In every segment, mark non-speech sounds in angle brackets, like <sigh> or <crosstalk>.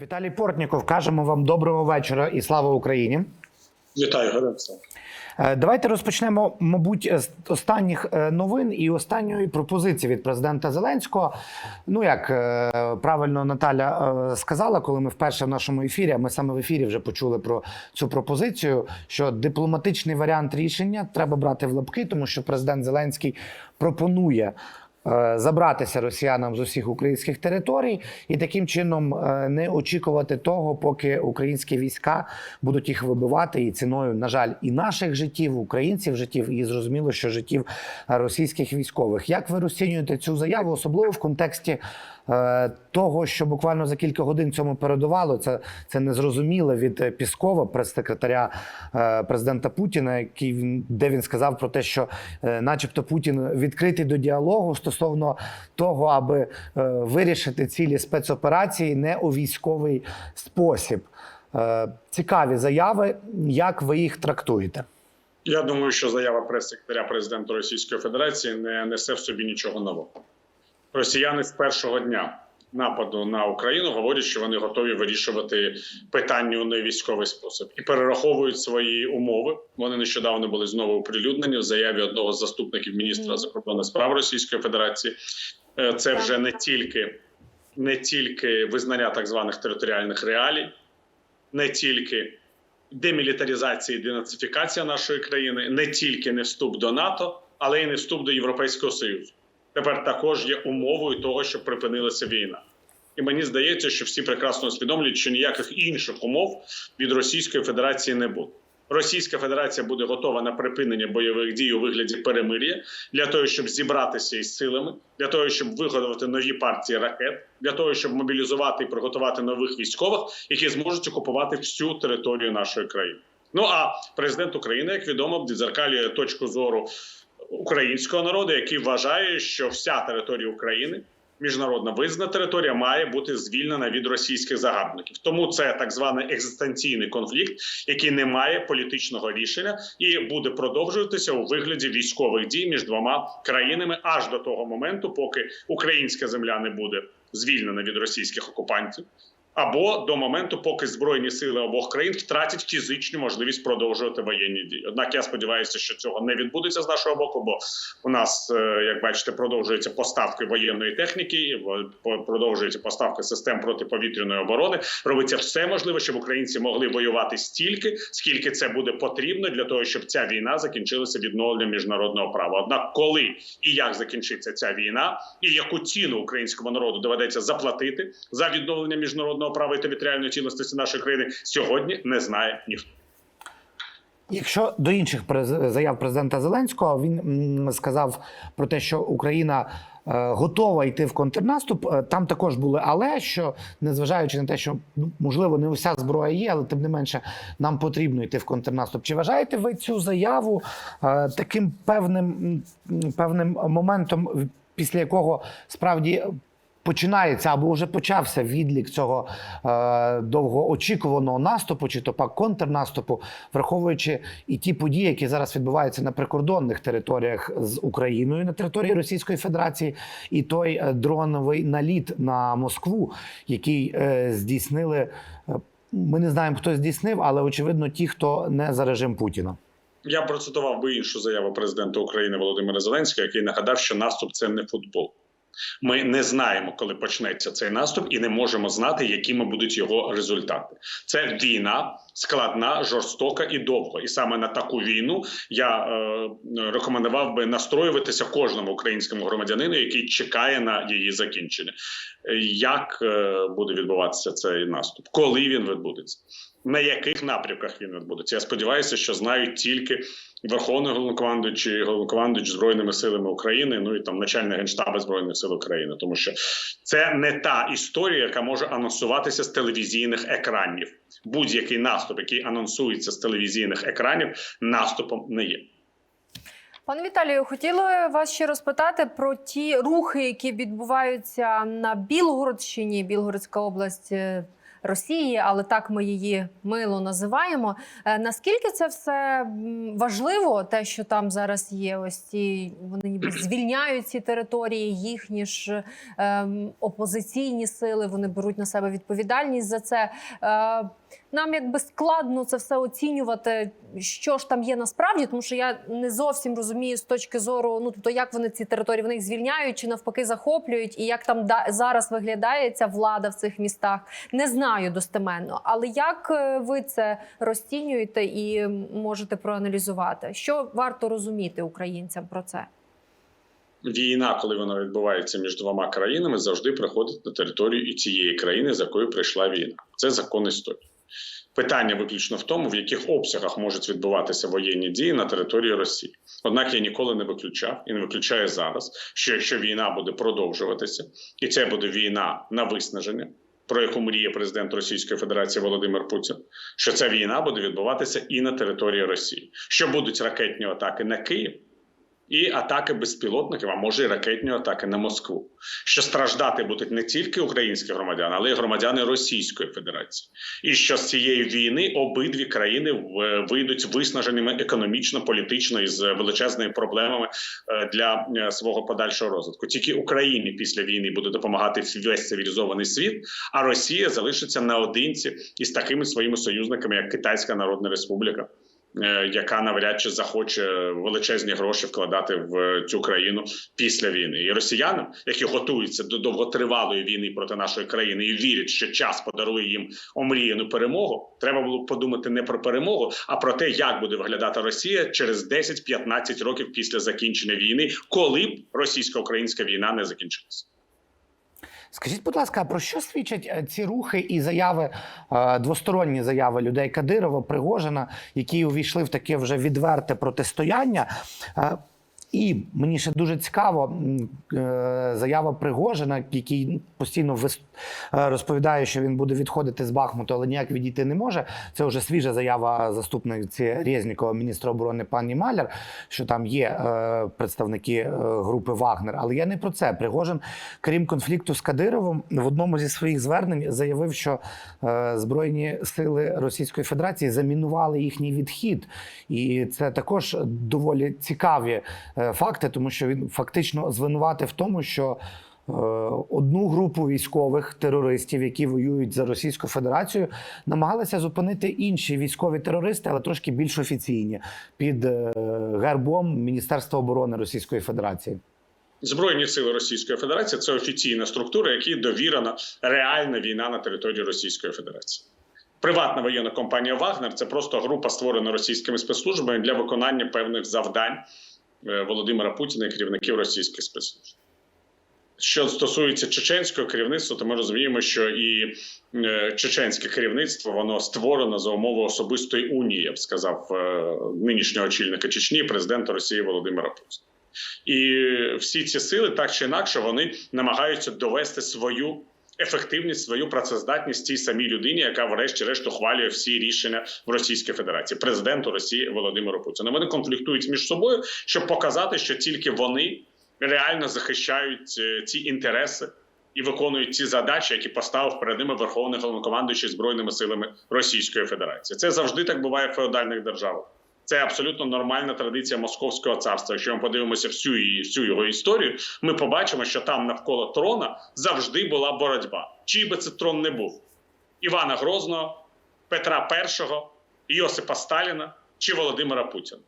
Віталій Портніков, кажемо вам доброго вечора і слава Україні. Вітаю, героям слава. Е, Давайте розпочнемо, мабуть, з останніх е, новин і останньої пропозиції від президента Зеленського. Ну як е, правильно Наталя е, сказала, коли ми вперше в нашому ефірі, а ми саме в ефірі вже почули про цю пропозицію, що дипломатичний варіант рішення треба брати в лапки, тому що президент Зеленський пропонує. Е, Забратися росіянам з усіх українських територій і таким чином е, не очікувати того, поки українські війська будуть їх вибивати і ціною, на жаль, і наших життів, українців життів, і зрозуміло, що життів російських військових. Як ви розцінюєте цю заяву, особливо в контексті того, що буквально за кілька годин цьому передувало? Це, це незрозуміло від е, Піскова, прес-секретаря е, президента Путіна, який він- де він сказав про те, що, е, начебто, Путін відкритий до діалогу стосовно того, аби е, вирішити цілі спецоперації не у військовий спосіб. Е, Цікаві заяви. Як ви їх трактуєте? Я думаю, що заява прес-секретаря президента Російської Федерації не несе в собі нічого нового. Росіяни з першого дня нападу на Україну говорять, що вони готові вирішувати питання у невійськовий спосіб і перераховують свої умови. Вони нещодавно були знову оприлюднені в заяві одного з заступників міністра закордонних справ Російської Федерації. Е, Це вже не тільки, не тільки визнання так званих територіальних реалій, не тільки демілітаризація і денацифікація нашої країни, не тільки не вступ до НАТО, але й не вступ до Європейського Союзу. Тепер також є умовою того, щоб припинилася війна. І мені здається, що всі прекрасно усвідомлюють, що ніяких інших умов від Російської Федерації не буде. Російська Федерація буде готова на припинення бойових дій у вигляді перемир'я для того, щоб зібратися із силами, для того, щоб виготовити нові партії ракет, для того, щоб мобілізувати і приготувати нових військових, які зможуть окупувати всю територію нашої країни. Ну а президент України, як відомо, відзеркалює точку зору українського народу, який вважає, що вся територія України. Міжнародно визнана територія має бути звільнена від російських загарбників. Тому це так званий екзистенційний конфлікт, який не має політичного рішення і буде продовжуватися у вигляді військових дій між двома країнами аж до того моменту, поки українська земля не буде звільнена від російських окупантів. Або до моменту, поки збройні сили обох країн втратять фізичну можливість продовжувати воєнні дії. Однак я сподіваюся, що цього не відбудеться з нашого боку, бо у нас, е, як бачите, продовжуються поставки воєнної техніки, продовжуються поставки систем протиповітряної оборони. Робиться все можливе, щоб українці могли воювати стільки, скільки це буде потрібно для того, щоб ця війна закінчилася відновленням міжнародного права. Однак, коли і як закінчиться ця війна, і яку ціну українському народу доведеться заплатити за відновлення міжнародного права і територіальної цілісності нашої країни, сьогодні не знає ніхто. Якщо до інших заяв президента Зеленського він сказав про те, що Україна е, готова йти в контрнаступ, е, там також були але що незважаючи на те, що ну, можливо не уся зброя є, але тим не менше нам потрібно йти в контрнаступ. Чи вважаєте ви цю заяву е, таким певним, певним моментом, після якого справді починається або вже почався відлік цього е, довгоочікуваного наступу, чи то пак контрнаступу, враховуючи і ті події, які зараз відбуваються на прикордонних територіях з Україною на території Російської Федерації, і той е, дроновий наліт на Москву, який е, здійснили. е, Ми не знаємо, хто здійснив, але очевидно, ті, хто не за режим Путіна. Я процитував би іншу заяву президента України Володимира Зеленського, який нагадав, що наступ це не футбол. Ми не знаємо, коли почнеться цей наступ, і не можемо знати, якими будуть його результати. Це війна складна, жорстока і довго. І саме на таку війну я е, рекомендував би настроюватися кожному українському громадянину, який чекає на її закінчення. Е, Як е, буде відбуватися цей наступ? Коли він відбудеться? На яких напрямках він відбудеться? Я сподіваюся, що знають тільки Верховний головнокомандуючий, і головнокомандуючий збройними силами України, ну і там начальник генштабу збройних сил України, тому що це не та історія, яка може анонсуватися з телевізійних екранів. Будь-який наступ, який анонсується з телевізійних екранів, наступом не є. Пане Віталію, хотіла вас ще розпитати про ті рухи, які відбуваються на Білгородщині, Білгородська область. Росії, але так ми її мило називаємо. Е, Наскільки це все важливо, те, що там зараз є, ось ці вони ніби <clears throat> звільняють ці території, їхні ж ем, опозиційні сили, вони беруть на себе відповідальність за це. Е, нам якби складно це все оцінювати, що ж там є насправді, тому що я не зовсім розумію з точки зору, ну тобто, як вони ці території вони їх звільняють чи навпаки захоплюють, і як там да, зараз виглядає ця влада в цих містах. Не знаю достеменно. Але як е, ви це розцінюєте і можете проаналізувати? Що варто розуміти українцям про це? Війна, коли вона відбувається між двома країнами, завжди приходить на територію і цієї країни, з якої прийшла війна. Це закон історії. Питання виключно в тому, в яких обсягах можуть відбуватися воєнні дії на території Росії. Однак я ніколи не виключав і не виключаю зараз, що якщо війна буде продовжуватися, і це буде війна на виснаження, про яку мріє президент Російської Федерації Володимир Путін, що ця війна буде відбуватися і на території Росії, що будуть ракетні атаки на Київ. І атаки безпілотників, а може і ракетні атаки на Москву. Що страждати будуть не тільки українські громадяни, але й громадяни Російської Федерації. І що з цієї війни обидві країни в- вийдуть виснаженими економічно, політично і з величезними проблемами е, для е, свого подальшого розвитку. Тільки Україні після війни буде допомагати весь цивілізований світ, а Росія залишиться наодинці із такими своїми союзниками, як Китайська Народна Республіка е, яка навряд чи захоче величезні гроші вкладати в цю країну після війни, і росіянам, які готуються до довготривалої війни проти нашої країни і вірять, що час подарує їм омріяну перемогу. Треба було подумати не про перемогу, а про те, як буде виглядати Росія через 10-15 років після закінчення війни, коли б російсько-українська війна не закінчилася. Скажіть, будь ласка, про що свідчать е, ці рухи і заяви, е, двосторонні заяви людей Кадирова, Пригожина, які увійшли в таке вже відверте протистояння? І мені ще дуже цікаво е, заява Пригожина, який постійно е, розповідає, що він буде відходити з Бахмуту, але ніяк відійти не може. Це вже свіжа заява заступниці Резнікова, міністра оборони пані Маляр, що там є е, представники групи Вагнер. Але я не про це. Пригожин, крім конфлікту з Кадировим, в одному зі своїх звернень заявив, що збройні сили Російської Федерації замінували їхній відхід, і це також доволі цікаві факти, тому що він фактично звинуватив в тому, що. е, Одну групу військових терористів, які воюють за Російську Федерацію, намагалися зупинити інші військові терористи, але трошки більш офіційні, під е, гербом Міністерства оборони Російської Федерації. Збройні сили Російської Федерації це офіційна структура, якій довірена реальна війна на території Російської Федерації. Приватна воєнна компанія Вагнер це просто група, створена російськими спецслужбами для виконання певних завдань е, Володимира Путіна і керівників російських спецслужб. Що стосується чеченського керівництва, то ми розуміємо, що і е, чеченське керівництво воно створено за умови особистої унії, я б сказав, е, нинішнього очільника Чечні, президента Росії Володимира Путіна. І всі ці сили так чи інакше вони намагаються довести свою ефективність, свою працездатність тій самій людині, яка, врешті-решт, ухвалює всі рішення в Російській Федерації, президенту Росії Володимиру Путіну. Вони конфліктують між собою, щоб показати, що тільки вони реально захищають е, ці інтереси. І виконують ті задачі, які поставив перед ними Верховний головнокомандуючий збройними силами Російської Федерації. Це завжди так буває в феодальних державах. Це абсолютно нормальна традиція Московського царства. Якщо ми подивимося всю її всю його історію, ми побачимо, що там навколо трона завжди була боротьба. Чий би це трон не був: Івана Грозного, Петра І, Йосипа Сталіна чи Володимира Путіна.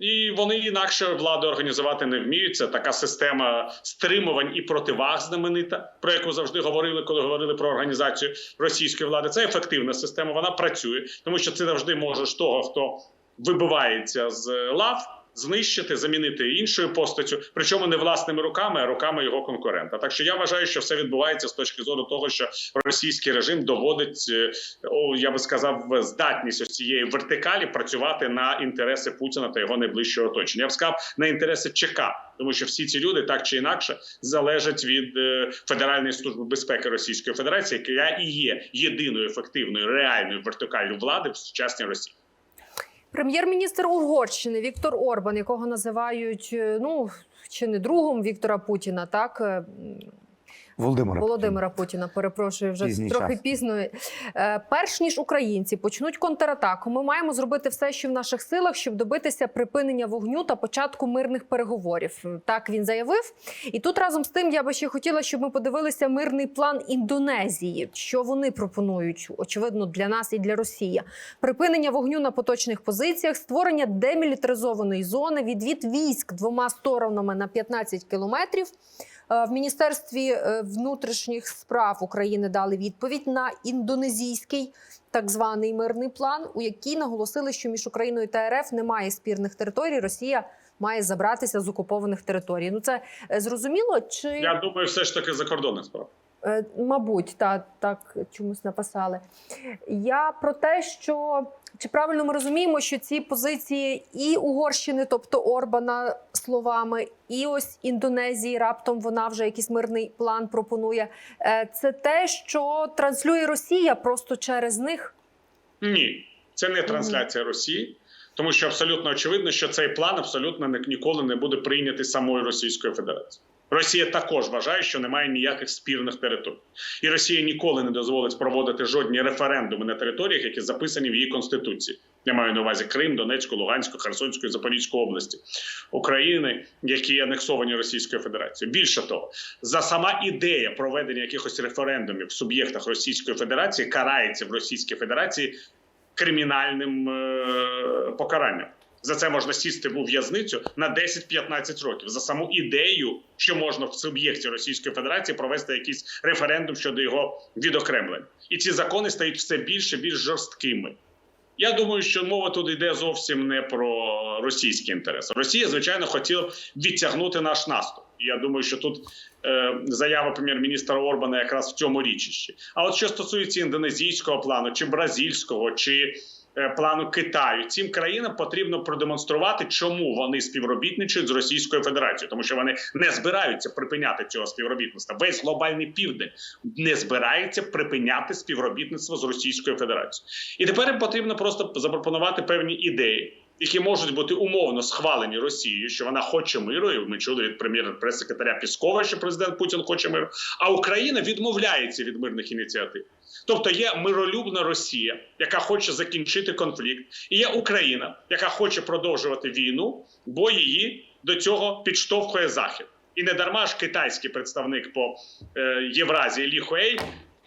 І вони інакше владу організувати не вміють. Це така система стримувань і противаг знаменита, про яку завжди говорили, коли говорили про організацію російської влади. Це ефективна система. Вона працює, тому що ти завжди можеш того, хто вибивається з лав. Знищити, замінити іншою постаттю, причому не власними руками, а руками його конкурента. Так що я вважаю, що все відбувається з точки зору того, що російський режим доводить, е, я би сказав, здатність ось цієї вертикалі працювати на інтереси Путіна та його найближчого оточення. Я б сказав на інтереси ЧК, тому що всі ці люди так чи інакше залежать від е, Федеральної служби безпеки Російської Федерації, яка і є єдиною ефективною реальною вертикаллю влади в сучасній Росії. Прем'єр-міністр Угорщини Віктор Орбан, якого називають е, ну чи не другом Віктора Путіна, так е, Володимира. Володимира Путіна. Перепрошую, вже Пізній трохи час. пізно. Е, перш ніж українці почнуть контратаку, ми маємо зробити все, що в наших силах, щоб добитися припинення вогню та початку мирних переговорів. Так він заявив. І тут разом з тим я би ще хотіла, щоб ми подивилися мирний план Індонезії. Що вони пропонують, очевидно, для нас і для Росії. Припинення вогню на поточних позиціях, створення демілітаризованої зони, відвід військ двома сторонами на 15 кілометрів. Е, В міністерстві е, внутрішніх справ України дали відповідь на індонезійський так званий мирний план, у якій наголосили, що між Україною та РФ немає спірних територій. Росія має забратися з окупованих територій. Ну це е, зрозуміло чи Я думаю, все ж таки закордонних справ. Мабуть, та, так чомусь написали. Я про те, що чи правильно ми розуміємо, що ці позиції і Угорщини, тобто Орбана словами, і ось Індонезії, раптом вона вже якийсь мирний план пропонує. Е, Це те, що транслює Росія просто через них. Ні, це не трансляція Росії, тому що абсолютно очевидно, що цей план абсолютно ніколи не буде прийнятий самою Російською Федерацією. Росія також вважає, що немає ніяких спірних територій, і Росія ніколи не дозволить проводити жодні референдуми на територіях, які записані в її конституції. Я маю на увазі Крим, Донецьку, Луганську, Херсонську і Запорізьку області України, які анексовані Російською Федерацією. Більше того, за сама ідея проведення якихось референдумів в суб'єктах Російської Федерації карається в Російській Федерації кримінальним е- покаранням. За це можна сісти у в'язницю на 10-15 років за саму ідею, що можна в суб'єкті Російської Федерації провести якийсь референдум щодо його відокремлення, і ці закони стають все більше більш жорсткими. Я думаю, що мова тут йде зовсім не про російські інтереси. Росія, звичайно, хотіла відтягнути наш наступ. Я думаю, що тут е, заява прем'єр-міністра Орбана якраз в цьому річищі. А от що стосується індонезійського плану, чи бразильського, чи плану Китаю, цим країнам потрібно продемонструвати, чому вони співробітничають з Російською Федерацією, тому що вони не збираються припиняти цього співробітництва. Весь глобальний південь не збирається припиняти співробітництво з Російською Федерацією. І тепер їм потрібно просто запропонувати певні ідеї. Які можуть бути умовно схвалені Росією, що вона хоче миру, і ми чули від прем'єр-прес-секретаря Піскова, що президент Путін хоче миру. А Україна відмовляється від мирних ініціатив. Тобто є миролюбна Росія, яка хоче закінчити конфлікт, і є Україна, яка хоче продовжувати війну, бо її до цього підштовхує Захід. І не дарма ж китайський представник по е, Євразії Лі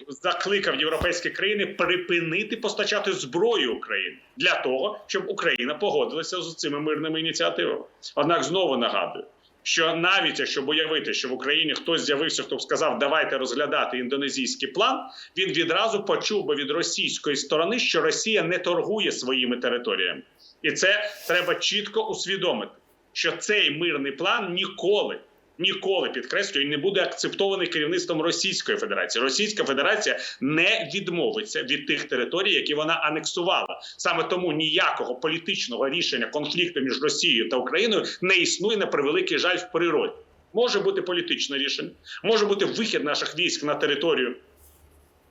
закликав європейські країни припинити постачати зброю Україні для того, щоб Україна погодилася з цими мирними ініціативами. Однак знову нагадую. Що навіть якщо уявити, що в Україні хтось з'явився, хто б сказав, давайте розглядати індонезійський план, він відразу почув би від російської сторони, що Росія не торгує своїми територіями, і це треба чітко усвідомити, що цей мирний план ніколи. Ніколи підкреслюю, не буде акцептований керівництвом Російської Федерації. Російська Федерація не відмовиться від тих територій, які вона анексувала. Саме тому ніякого політичного рішення конфлікту між Росією та Україною не існує на превеликий жаль в природі. Може бути політичне рішення, може бути вихід наших військ на територію,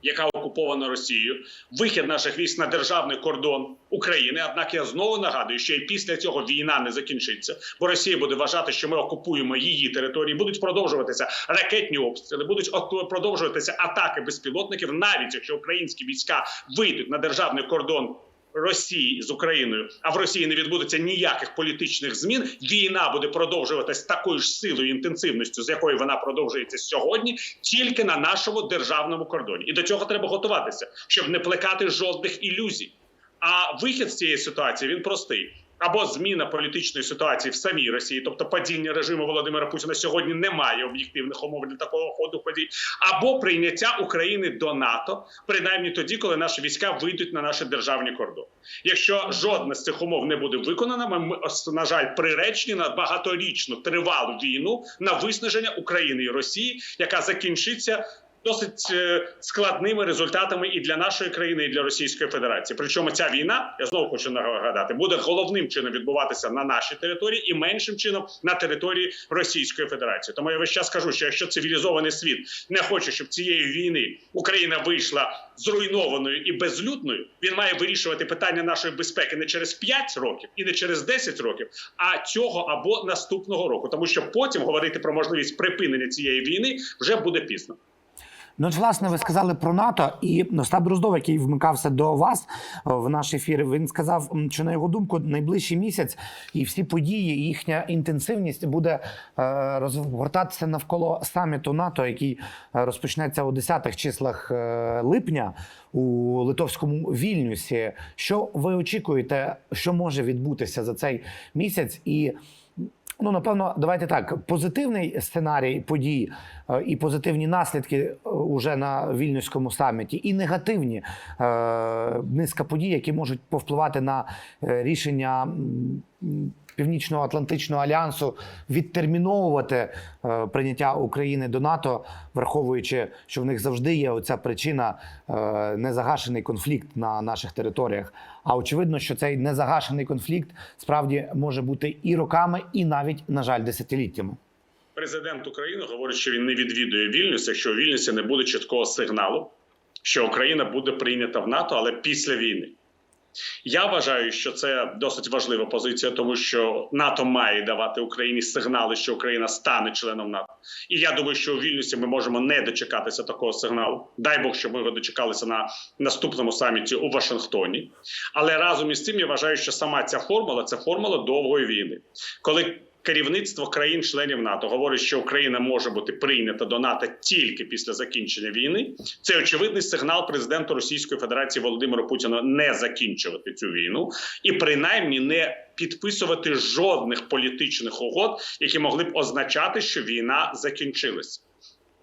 яка окупована Росією, вихід наших військ на державний кордон України. Однак я знову нагадую, що і після цього війна не закінчиться, бо Росія буде вважати, що ми окупуємо її території. Будуть продовжуватися ракетні обстріли, будуть продовжуватися атаки безпілотників, навіть якщо українські війська вийдуть на державний кордон. Росії з Україною, а в Росії не відбудеться ніяких політичних змін. Війна буде продовжуватись такою ж силою інтенсивністю, з якою вона продовжується сьогодні, тільки на нашому державному кордоні. І до цього треба готуватися, щоб не плекати жодних ілюзій. А вихід з цієї ситуації він простий. Або зміна політичної ситуації в самій Росії, тобто падіння режиму Володимира Путіна сьогодні немає об'єктивних умов для такого ходу подій, або прийняття України до НАТО, принаймні тоді, коли наші війська вийдуть на наші державні кордони. Якщо жодна з цих умов не буде виконана, ми, на жаль, приречені на багаторічну тривалу війну на виснаження України і Росії, яка закінчиться досить е, складними результатами і для нашої країни, і для Російської Федерації. Причому ця війна, я знову хочу нагадати, буде головним чином відбуватися на нашій території і меншим чином на території Російської Федерації. Тому я весь час кажу, що якщо цивілізований світ не хоче, щоб цієї війни Україна вийшла зруйнованою і безлюдною, він має вирішувати питання нашої безпеки не через 5 років і не через 10 років, а цього або наступного року, тому що потім говорити про можливість припинення цієї війни вже буде пізно. Ну, от, власне, ви сказали про НАТО, і Остап Дроздов, який вмикався до вас е, в наш ефір, він сказав, що на його думку, найближчий місяць і всі події, і їхня інтенсивність буде е, розгортатися навколо саміту НАТО, який е, розпочнеться у 10-х числах липня у литовському Вільнюсі. Що ви очікуєте, що може відбутися за цей місяць? І Ну, напевно, давайте так. Позитивний сценарій подій е, і позитивні наслідки е, уже на вільнюському саміті, і негативні е, низка подій, які можуть повпливати на рішення Північно-Атлантичного альянсу відтерміновувати е, прийняття України до НАТО, враховуючи, що в них завжди є оця причина е, незагашений конфлікт на наших територіях. А очевидно, що цей незагашений конфлікт справді може бути і роками, і навіть, на жаль, десятиліттями. Президент України говорить, що він не відвідує Вільнюс, якщо у Вільнюсі не буде чіткого сигналу, що Україна буде прийнята в НАТО, але після війни. Я вважаю, що це досить важлива позиція, тому що НАТО має давати Україні сигнали, що Україна стане членом НАТО. І я думаю, що у Вільнюсі ми можемо не дочекатися такого сигналу. Дай Бог, щоб ми його дочекалися на наступному саміті у Вашингтоні. Але разом із цим я вважаю, що сама ця формула це формула довгої війни, коли. Керівництво країн-членів НАТО говорить, що Україна може бути прийнята до НАТО тільки після закінчення війни. Це очевидний сигнал президенту Російської Федерації Володимиру Путіну не закінчувати цю війну і принаймні не підписувати жодних політичних угод, які могли б означати, що війна закінчилася.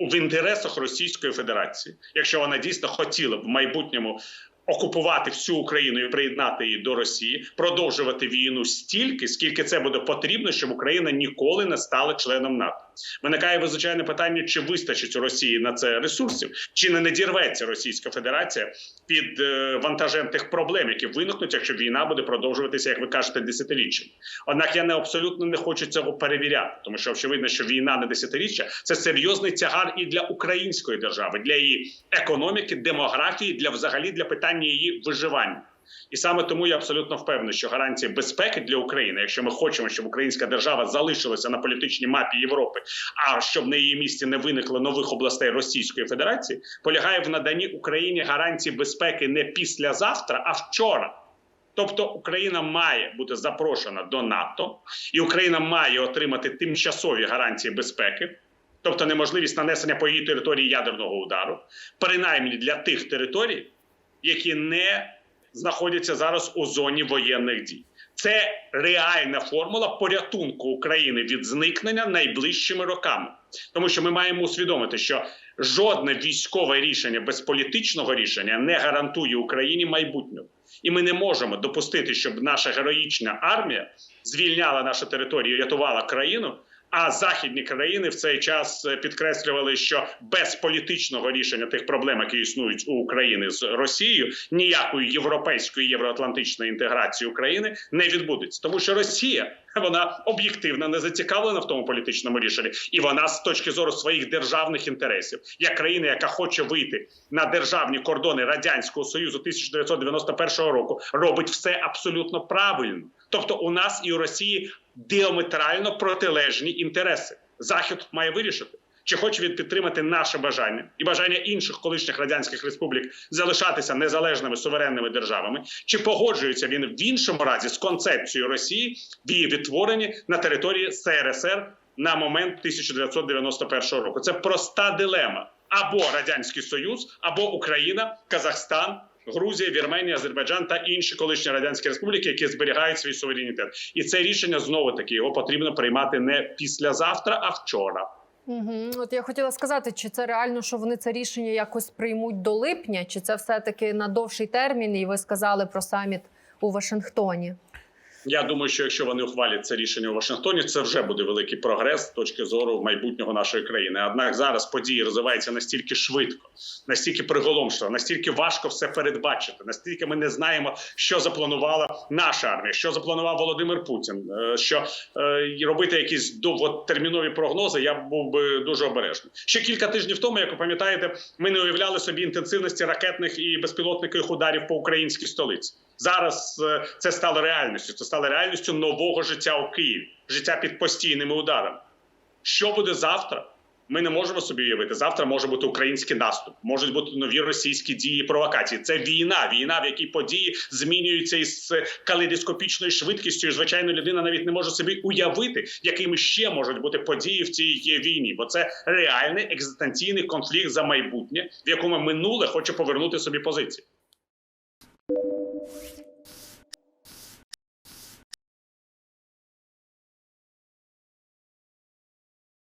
В інтересах Російської Федерації, якщо вона дійсно хотіла б в майбутньому окупувати всю Україну і приєднати її до Росії, продовжувати війну стільки, скільки це буде потрібно, щоб Україна ніколи не стала членом НАТО. Виникає звичайне питання: чи вистачить у Росії на це ресурсів, чи не надірветься Російська Федерація під е, вантажем тих проблем, які виникнуть, якщо війна буде продовжуватися, як ви кажете, десятиріччям. Однак я не абсолютно не хочу цього перевіряти, тому що очевидно, що війна на десятиріччя це серйозний тягар і для української держави, для її економіки, демографії, для взагалі для питання її виживання. І саме тому я абсолютно впевнений, що гарантія безпеки для України, якщо ми хочемо, щоб українська держава залишилася на політичній мапі Європи, а щоб на її місці не виникло нових областей Російської Федерації, полягає в наданні Україні гарантії безпеки не післязавтра, а вчора. Тобто Україна має бути запрошена до НАТО, і Україна має отримати тимчасові гарантії безпеки, тобто неможливість нанесення по її території ядерного удару, принаймні для тих територій, які не знаходяться зараз у зоні воєнних дій. Це реальна формула порятунку України від зникнення найближчими роками, тому що ми маємо усвідомити, що жодне військове рішення без політичного рішення не гарантує Україні майбутнього. І ми не можемо допустити, щоб наша героїчна армія звільняла нашу територію, рятувала країну. А західні країни в цей час е, підкреслювали, що без політичного рішення тих проблем, які існують у України з Росією, ніякої європейської євроатлантичної інтеграції України не відбудеться, тому що Росія вона об'єктивно не зацікавлена в тому політичному рішенні, і вона з точки зору своїх державних інтересів, як країна, яка хоче вийти на державні кордони радянського союзу 1991 року, робить все абсолютно правильно. Тобто, у нас і у Росії діаметрально протилежні інтереси. Захід має вирішити. Чи хоче він підтримати наше бажання і бажання інших колишніх радянських республік залишатися незалежними суверенними державами? Чи погоджується він в іншому разі з концепцією Росії в її відтворенні на території СРСР на момент 1991 року? Це проста дилема: або радянський союз, або Україна, Казахстан. Грузія, Вірменія, Азербайджан та інші колишні радянські республіки, які зберігають свій суверенітет, і це рішення знову таки його потрібно приймати не післязавтра, а вчора. Угу. От я хотіла сказати, чи це реально, що вони це рішення якось приймуть до липня, чи це все-таки на довший термін, і ви сказали про саміт у Вашингтоні? Я думаю, що якщо вони ухвалять це рішення у Вашингтоні, це вже буде великий прогрес з точки зору майбутнього нашої країни. Однак зараз події розвиваються настільки швидко, настільки приголомшливо, настільки важко все передбачити, настільки ми не знаємо, що запланувала наша армія, що запланував Володимир Путін. е, Що е, робити якісь довготермінові прогнози, я був би дуже обережний. Ще кілька тижнів тому, як ви пам'ятаєте, ми не уявляли собі інтенсивності ракетних і безпілотникових ударів по українській столиці. Зараз е, це стало реальністю. Це стало реальністю нового життя у Києві, життя під постійними ударами. Що буде завтра? Ми не можемо собі уявити. Завтра може бути український наступ, можуть бути нові російські дії, і провокації. Це війна, війна, в якій події змінюються із калейдоскопічною швидкістю. І, звичайно, людина навіть не може собі уявити, якими ще можуть бути події в цій війні, бо це реальний екзистенційний конфлікт за майбутнє, в якому минуле хоче повернути собі позиції.